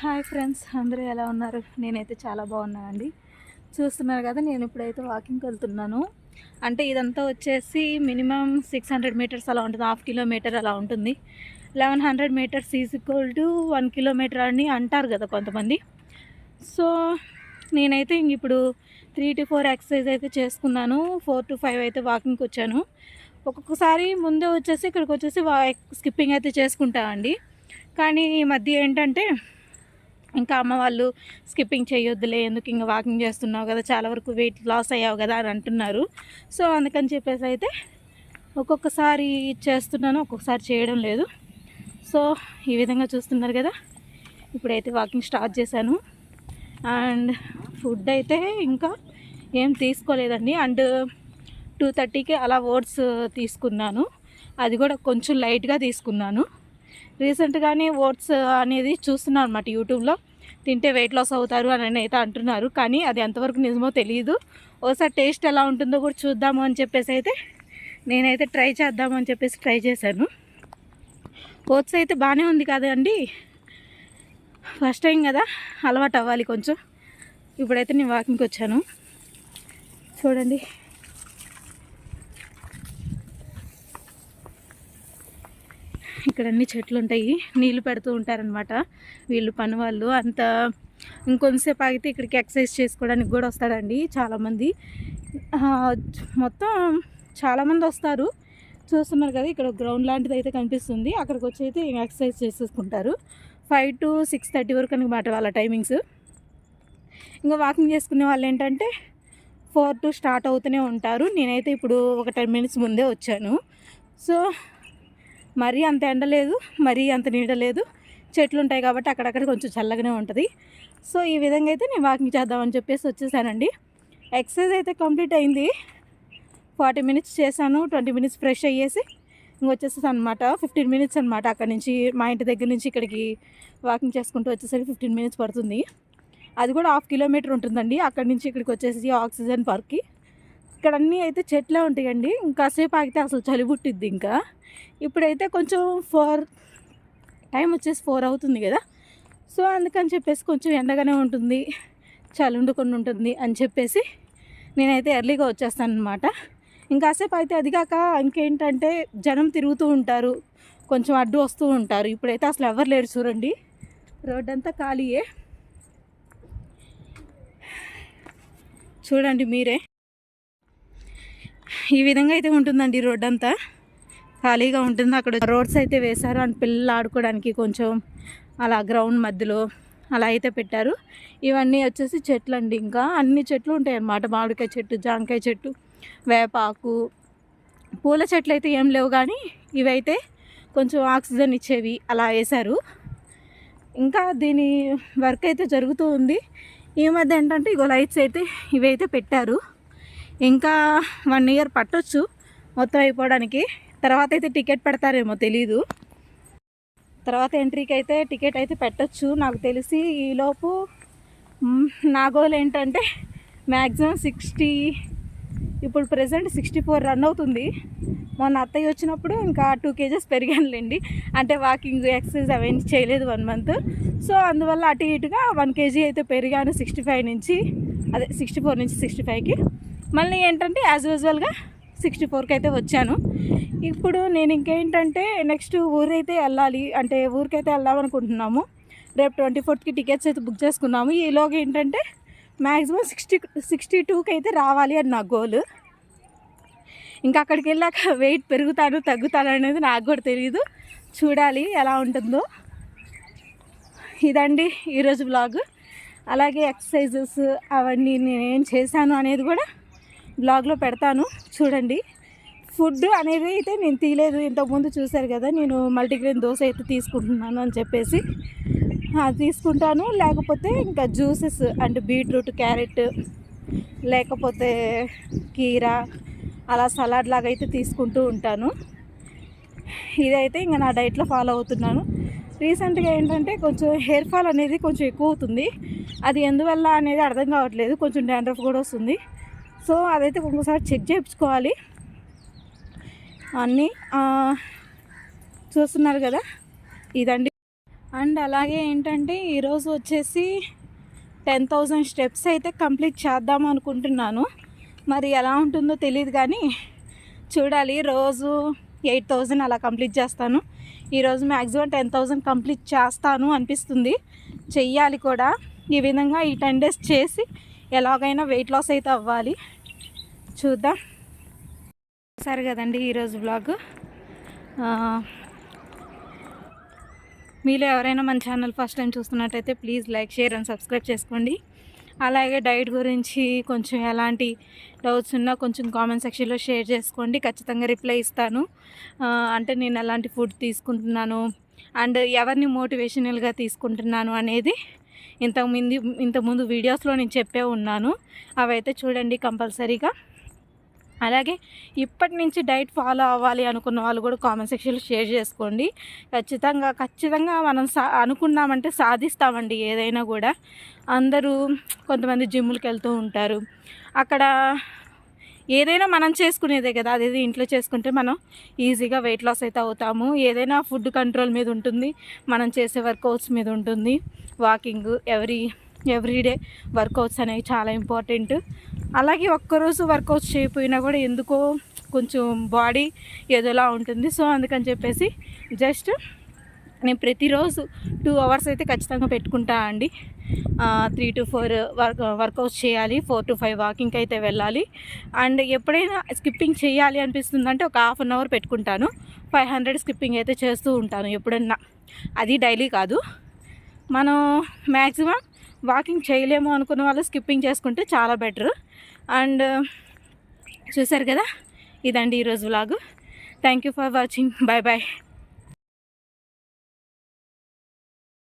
Hi friends అందరూ ఎలా ఉన్నారు? నేనైతే చాలా బాగున్నానండి. చూస్తున్నారు కదా నేను ఇప్పుడైతే వాకింగ్కి వెళ్తున్నాను. అంటే ఇదంతా వచ్చేసి మినిమం సిక్స్ హండ్రెడ్ మీటర్స్ అలా ఉంటుంది. హాఫ్ కిలోమీటర్ అలా ఉంటుంది. Eleven hundred metres is equal to one kilometre అని అంటారు కదా కొంతమంది. సో నేనైతే ఇప్పుడు త్రీ టు ఫోర్ ఎక్సర్సైజ్ అయితే చేసుకున్నాను. ఫోర్ టు ఫైవ్ అయితే వాకింగ్కి వచ్చాను. ఒక్కొక్కసారి ముందే వచ్చేసి ఇక్కడికి వచ్చేసి వా స్కిప్పింగ్ అయితే చేసుకుంటామండి కానీ ఈ మధ్య ఏంటంటే ఇంకా అమ్మ వాళ్ళు స్కిప్పింగ్ చేయొద్దులే ఎందుకు ఇంకా వాకింగ్ చేస్తున్నావు కదా చాలా వరకు వెయిట్ లాస్ అయ్యావు కదా అని అంటున్నారు. సో అందుకని చెప్పేసి అయితే ఒక్కొక్కసారి చేస్తున్నాను ఒక్కొక్కసారి చేయడం లేదు. సో ఈ విధంగా చూస్తున్నారు కదా ఇప్పుడైతే వాకింగ్ స్టార్ట్ చేశాను. అండ్ ఫుడ్ అయితే ఇంకా ఏం తీసుకోలేదండి. అండ్ టూ థర్టీకి అలా ఓట్స్ తీసుకున్నాను. అది కూడా కొంచెం లైట్గా తీసుకున్నాను. రీసెంట్గానే ఓట్స్ అనేది చూస్తున్నాను అనమాట యూట్యూబ్లో. తింటే వెయిట్ లాస్ అవుతారు అని అయితే అంటున్నారు. కానీ అది ఎంతవరకు నిజమో తెలియదు ఒకసారి టేస్ట్ ఎలా ఉంటుందో కూడా చూద్దాము అని చెప్పేసి అయితే నేనైతే ట్రై చేద్దాము అని చెప్పేసి ట్రై చేశాను. ఓట్స్ అయితే బాగానే ఉంది కదండి. ఫస్ట్ టైం కదా అలవాటు అవ్వాలి కొంచెం. ఇప్పుడైతే నేను వాకింగ్కి వచ్చాను. చూడండి. ఇక్కడ అన్ని చెట్లు ఉంటాయి నీళ్ళు పెడుతూ ఉంటారనమాట వీళ్ళు పని వాళ్ళు అంత ఇంకొంతసేపు ఆగితే ఇక్కడికి ఎక్సర్సైజ్ చేసుకోవడానికి కూడా వస్తారండి చాలామంది. మొత్తం చాలామంది వస్తారు. చూస్తున్నారు కదా ఇక్కడ గ్రౌండ్ లాంటిది అయితే కనిపిస్తుంది. అక్కడికి వచ్చి అయితే ఎక్సర్సైజ్ చేసేసుకుంటారు. ఫైవ్ టు సిక్స్ థర్టీ వరకు అనమాట వాళ్ళ టైమింగ్స్. ఇంకా వాకింగ్ చేసుకునే వాళ్ళు ఏంటంటే ఫోర్ టు స్టార్ట్ అవుతూనే ఉంటారు. నేనైతే ఇప్పుడు ఒక టెన్ మినిట్స్ ముందే వచ్చాను. సో మరీ అంత ఎండ లేదు మరీ అంత నీడ లేదు. చెట్లు ఉంటాయి కాబట్టి అక్కడక్కడ కొంచెం చల్లగానే ఉంటుంది. సో ఈ విధంగా అయితే నేను వాకింగ్ చేద్దామని చెప్పేసి వచ్చేసానండి. ఎక్సర్సైజ్ అయితే కంప్లీట్ అయింది. ఫార్టీ మినిట్స్ చేశాను ట్వంటీ మినిట్స్ ఫ్రెష్ అయ్యేసి ఇంకొచ్చేసేసి అనమాట ఫిఫ్టీన్ మినిట్స్ అనమాట అక్కడ నుంచి మా ఇంటి దగ్గర నుంచి ఇక్కడికి వాకింగ్ చేసుకుంటూ వచ్చేసరికి ఫిఫ్టీన్ మినిట్స్ పడుతుంది. అది కూడా హాఫ్ కిలోమీటర్ ఉంటుందండి. అక్కడి నుంచి ఇక్కడికి వచ్చేసి ఆక్సిజన్ పార్క్కి. ఇక్కడ అన్నీ అయితే చెట్లే ఉంటాయండి. ఇంకాసేపు ఆగితే అసలు చలి పుట్టిద్ది ఇంకా. ఇప్పుడైతే కొంచెం ఫోర్ టైం వచ్చేసి ఫోర్ అవుతుంది కదా. సో అందుకని చెప్పేసి కొంచెం ఎండగానే ఉంటుంది. చలి ఉండకుండా ఉంటుంది అని చెప్పేసి నేనైతే ఎర్లీగా వచ్చేస్తాను అనమాట ఇంకాసేపు అయితే అది కాక ఇంకేంటంటే జనం తిరుగుతూ ఉంటారు. కొంచెం అడ్డు వస్తూ ఉంటారు. ఇప్పుడైతే అసలు ఎవరు లేరు చూడండి. రోడ్ అంతా ఖాళీయే. చూడండి మీరే. ఈ విధంగా అయితే ఉంటుందండి రోడ్ అంతా. ఖాళీగా ఉంటుంది. అక్కడ రోడ్స్ అయితే వేశారు. అండ్ పిల్లలు ఆడుకోవడానికి కొంచెం అలా గ్రౌండ్ మధ్యలో అలా అయితే పెట్టారు. ఇవన్నీ వచ్చేసి చెట్లు అండి ఇంకా. అన్ని చెట్లు ఉంటాయి అన్నమాట మామిడికాయ చెట్టు జాంకాయ చెట్టు వేపాకు పూల చెట్లు అయితే ఏం లేవు కానీ ఇవైతే కొంచెం ఆక్సిజన్ ఇచ్చేవి అలా వేశారు. ఇంకా దీని వర్క్ అయితే జరుగుతూ ఉంది. ఈ మధ్య ఏంటంటే ఇగో లైట్స్ అయితే ఇవైతే పెట్టారు. ఇంకా వన్ ఇయర్ పట్టొచ్చు మొత్తం అయిపోవడానికి. తర్వాత అయితే టికెట్ పెడతారేమో తెలీదు. తర్వాత ఎంట్రీకి అయితే టికెట్ అయితే పెట్టచ్చు. నాకు తెలిసి ఈలోపు నా గోల్ ఏంటంటే మ్యాక్సిమం సిక్స్టీ ఇప్పుడు ప్రజెంట్ సిక్స్టీ ఫోర్ రన్ అవుతుంది. మొన్న అత్తయ్య వచ్చినప్పుడు ఇంకా టూ కేజెస్ పెరిగానులేండి. అంటే వాకింగ్ ఎక్సర్సైజ్ అవన్నీ చేయలేదు వన్ మంత్ సో అందువల్ల అటు ఇటుగా వన్ కేజీ అయితే పెరిగాను సిక్స్టీ ఫైవ్ నుంచి. అదే సిక్స్టీ ఫోర్ నుంచి సిక్స్టీ ఫైవ్కి మళ్ళీ ఏంటంటే యాజ్ యూజువల్గా సిక్స్టీ ఫోర్కి అయితే వచ్చాను. ఇప్పుడు నేను ఇంకేంటంటే నెక్స్ట్ ఊరైతే వెళ్ళాలి అంటే ఊరికైతే వెళ్దామనుకుంటున్నాము రేపు ట్వంటీ ఫోర్త్కి టికెట్స్ అయితే బుక్ చేసుకున్నాము. ఈలోగా ఏంటంటే మ్యాక్సిమం సిక్స్టీ సిక్స్టీ టూకి అయితే రావాలి అని నా గోల్ ఇంకా అక్కడికి వెళ్ళాక వెయిట్ పెరుగుతాను తగ్గుతాను అనేది నాకు కూడా తెలియదు చూడాలి ఎలా ఉంటుందో. ఇదండి ఈరోజు బ్లాగ్ అలాగే ఎక్సర్సైజెస్ అవన్నీ నేను ఏం చేశాను అనేది కూడా బ్లాగ్లో పెడతాను. చూడండి. ఫుడ్ అనేది అయితే నేను తీయలేదు. ఇంతకుముందు చూశారు కదా నేను మల్టీగ్రెయిన్ దోశ అయితే తీసుకుంటున్నాను అని చెప్పేసి. తీసుకుంటాను. లేకపోతే ఇంకా జ్యూసెస్ అంటే బీట్రూట్ క్యారెట్ లేకపోతే కీరా అలా సలాడ్ లాగా అయితే తీసుకుంటూ ఉంటాను. ఇదైతే ఇంకా నా డైట్లో ఫాలో అవుతున్నాను. రీసెంట్గా ఏంటంటే కొంచెం హెయిర్ ఫాల్ అనేది కొంచెం ఎక్కువ అవుతుంది. అది ఎందువల్ల అనేది అర్థం కావట్లేదు. కొంచెం డాండ్రఫ్ కూడా వస్తుంది. సో అదైతే ఒక్కొక్కసారి చెక్ చేయించుకోవాలి. అన్నీ చూస్తున్నారు కదా? ఇదండి. అండ్ అలాగే ఏంటంటే ఈరోజు వచ్చేసి టెన్ థౌజండ్ స్టెప్స్ అయితే కంప్లీట్ చేద్దాం అనుకుంటున్నాను. మరి ఎలా ఉంటుందో తెలియదు కానీ చూడాలి. రోజు ఎయిట్ థౌజండ్ అలా కంప్లీట్ చేస్తాను. ఈరోజు మ్యాక్సిమం టెన్ థౌజండ్ కంప్లీట్ చేస్తాను అనిపిస్తుంది. చెయ్యాలి కూడా. ఈ విధంగా ఈ టెన్ డేస్ చేసి ఎలాగైనా వెయిట్ లాస్ అయితే అవ్వాలి. చూద్దాం. సరే కదండి ఈరోజు బ్లాగ్ మీలో ఎవరైనా మన ఛానల్ ఫస్ట్ టైం చూస్తున్నట్టయితే please like share and subscribe చేసుకోండి. అలాగే డైట్ గురించి కొంచెం ఎలాంటి డౌట్స్ ఉన్నా కొంచెం కామెంట్ సెక్షన్లో షేర్ చేసుకోండి. ఖచ్చితంగా రిప్లై ఇస్తాను. అంటే నేను ఎలాంటి ఫుడ్ తీసుకుంటున్నాను? అండ్ ఎవరిని మోటివేషనల్గా తీసుకుంటున్నాను అనేది ఇంతకుముందు ఇంతకుముందు వీడియోస్లో నేను చెప్పే ఉన్నాను. అవైతే చూడండి కంపల్సరీగా. అలాగే ఇప్పటి నుంచి డైట్ ఫాలో అవ్వాలి అనుకున్న వాళ్ళు కూడా కామెంట్ సెక్షన్లో షేర్ చేసుకోండి. ఖచ్చితంగా ఖచ్చితంగా మనం సా అనుకున్నామంటే సాధిస్తామండి ఏదైనా కూడా. అందరూ కొంతమంది జిమ్ములకి వెళ్తూ ఉంటారు. అక్కడ ఏదైనా మనం చేసుకునేదే కదా. అదేది ఇంట్లో చేసుకుంటే మనం ఈజీగా వెయిట్ లాస్ అయితే అవుతాము. ఏదైనా ఫుడ్ కంట్రోల్ మీద ఉంటుంది. మనం చేసే వర్కౌట్స్ మీద ఉంటుంది. వాకింగ్ ఎవ్రీ ఎవ్రీడే వర్కౌట్స్ అనేవి చాలా ఇంపార్టెంట్ అలాగే ఒక్కరోజు వర్కౌట్స్ చేయకపోయినా కూడా ఎందుకో కొంచెం బాడీ ఏదోలా ఉంటుంది. సో అందుకని చెప్పేసి జస్ట్ నేను ప్రతిరోజు టూ అవర్స్ అయితే ఖచ్చితంగా పెట్టుకుంటా అండి. Three to four work workouts చేయాలి ఫోర్ టు ఫైవ్ వాకింగ్కి అయితే వెళ్ళాలి. అండ్ ఎప్పుడైనా స్కిప్పింగ్ చేయాలి అనిపిస్తుందంటే ఒక హాఫ్ అన్ అవర్ పెట్టుకుంటాను. ఫైవ్ హండ్రెడ్ స్కిప్పింగ్ అయితే చేస్తూ ఉంటాను ఎప్పుడన్నా. అది డైలీ కాదు. మనం మ్యాక్సిమం వాకింగ్ చేయలేము అనుకున్న వాళ్ళు స్కిప్పింగ్ చేసుకుంటే చాలా బెటర్ అండ్ చూసారు కదా? ఇదండి ఈరోజు vlog thank you for watching bye bye